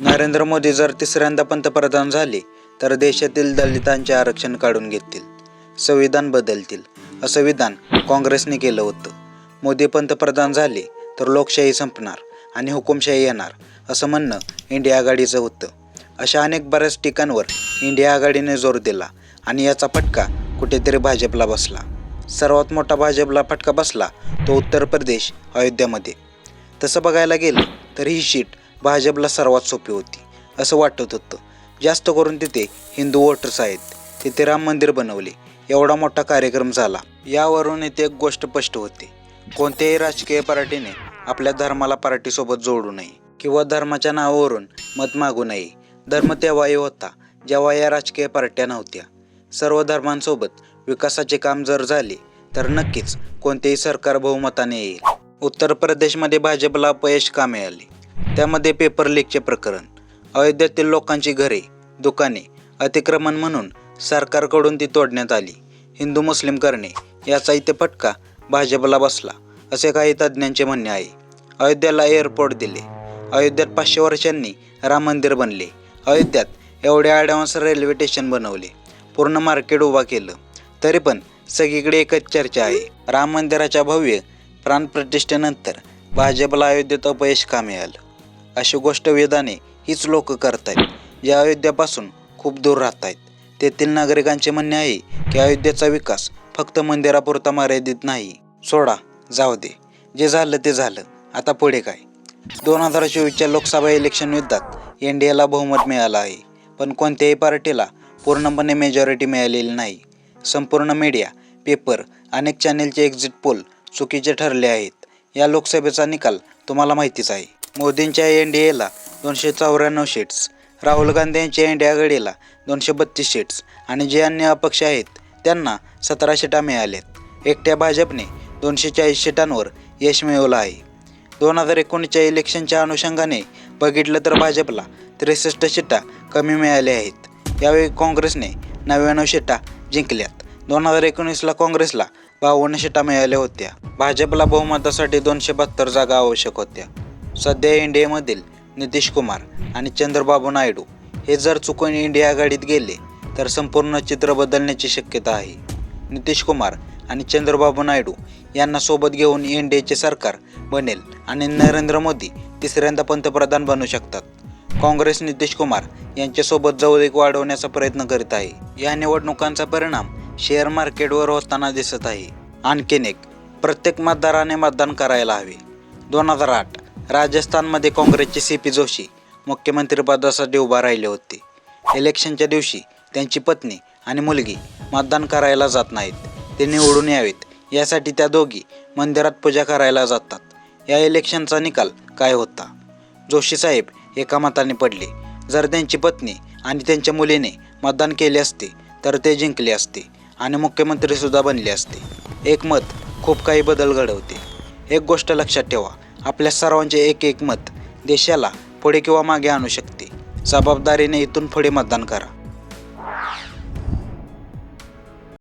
नरेंद्र मोदी जर तिसऱ्यांदा पंतप्रधान झाले तर देशातील दलितांचे आरक्षण काढून घेतील. संविधान बदलतील. असं विधान काँग्रेसने केलं होतं. मोदी पंतप्रधान झाले तर लोकशाही संपणार आणि हुकुमशाही येणार असं म्हणणं इंडिया आघाडीचं होतं. अशा अनेक बऱ्याच ठिकाणवर इंडिया आघाडीने जोर दिला आणि याचा फटका कुठेतरी भाजपला बसला. सर्वात मोठा भाजपला फटका बसला तो उत्तर प्रदेश अयोध्यामध्ये. तसं बघायला गेलं तर ही शीट भाजपला सर्वात सोपी होती असं वाटत होतं. जास्त करून तिथे हिंदू वोटर्स आहेत. तिथे राम मंदिर बनवले. एवढा मोठा कार्यक्रम झाला. यावरून इथे एक गोष्ट स्पष्ट होते. कोणत्याही राजकीय पार्टीने आपल्या धर्माला पार्टीसोबत जोडू नये किंवा धर्माच्या नावावरून मत मागू नये. धर्म तेव्हाही होता जेव्हा या राजकीय पार्ट्या नव्हत्या. सर्व धर्मांसोबत विकासाचे काम जर झाले तर नक्कीच कोणतेही सरकार बहुमताने येईल. उत्तर प्रदेशमध्ये भाजपला अपयश का मिळाले? त्यामध्ये पेपर लीकचे प्रकरण अयोध्येतील लोकांची घरे दुकाने अतिक्रमण म्हणून सरकारकडून ती तोडण्यात आली. हिंदू मुस्लिम करणे याचा इथे फटका भाजपला बसला असे काही तज्ज्ञांचे म्हणणे आहे. अयोध्येला एअरपोर्ट दिले. अयोध्येत पाचशे वर्षांनी राम मंदिर बनले. अयोध्यात एवढे ॲडव्हान्स रेल्वे स्टेशन बनवले. पूर्ण मार्केट उभा केलं. तरी पण सगळीकडे एकच चर्चा आहे. राम मंदिराच्या भव्य प्राणप्रतिष्ठेनंतर भाजपला अयोध्येत अपयश का मिळालं? अशी गोष्ट वेदाने हीच लोक करतायत जे अयोध्यापासून खूप दूर राहत आहेत तेथील नागरिकांचे म्हणणे आहे की अयोध्येचा विकास फक्त मंदिरापुरता मर्यादित नाही. सोडा जाऊ दे. जे झालं ते झालं. आता पुढे काय? दोन हजार चोवीसच्या लोकसभा इलेक्शन युद्धात एन डी एला बहुमत मिळालं आहे. पण कोणत्याही पार्टीला पूर्णपणे मेजॉरिटी मिळालेली नाही. संपूर्ण मीडिया पेपर अनेक चॅनेलचे एक्झिट पोल चुकीचे ठरले आहेत. या लोकसभेचा निकाल तुम्हाला माहितीच आहे. मोदींच्या एन डी एला दोनशे चौऱ्याण्णव सीट्स राहुल गांधी यांच्या इंडिया आघाडीला दोनशे बत्तीस सीट्स आणि जे अन्य अपक्ष आहेत त्यांना सतरा सीटा मिळाल्यात एकट्या भाजपने दोनशे चाळीस सीटांवर यश मिळवलं आहे. दोन हजार एकोणीसच्या इलेक्शनच्या अनुषंगाने बघितलं तर भाजपला त्रेसष्ट सीटा कमी मिळाल्या आहेत. यावेळी काँग्रेसने नव्याण्णव सीटा जिंकल्यात. दोन हजार एकोणीसला काँग्रेसला बावन्न सीटा मिळाल्या होत्या. भाजपला बहुमतासाठी दोनशे बहात्तर जागा आवश्यक होत्या. सध्या एनडीएमधील नितीश कुमार आणि चंद्रबाबू नायडू हे जर चुकून इंडिया आघाडीत गेले तर संपूर्ण चित्र बदलण्याची शक्यता आहे. नितीश कुमार आणि चंद्रबाबू नायडू यांना सोबत घेऊन एन डी एचे सरकार बनेल आणि नरेंद्र मोदी तिसऱ्यांदा पंतप्रधान बनू शकतात. काँग्रेस नितीश कुमार यांच्यासोबत जवळीक वाढवण्याचा प्रयत्न करीत आहे. या निवडणुकांचा परिणाम शेअर मार्केटवर होताना दिसत आहे. आणखीन एक प्रत्येक मतदाराने मतदान करायला हवे. दोन हजार आठ राजस्थानमध्ये काँग्रेसचे सी पी जोशी मुख्यमंत्रीपदासाठी उभा राहिले होते. इलेक्शनच्या दिवशी त्यांची पत्नी आणि मुलगी मतदान करायला जात नाहीत. ते निवडून यावेत. यासाठी त्या दोघी मंदिरात पूजा करायला जातात. या इलेक्शनचा निकाल काय होता? जोशी साहेब एका मताने पडले. जर त्यांची पत्नी आणि त्यांच्या मुलीने मतदान केले असते तर ते जिंकले असते आणि मुख्यमंत्रीसुद्धा बनले असते. एक मत खूप काही बदल घडवते. एक गोष्ट लक्षात ठेवा. आपल्या सर्वांचे एक एक मत देशाला पुढे किंवा मागे आणू शकते. जबाबदारीने इथून पुढे मतदान करा.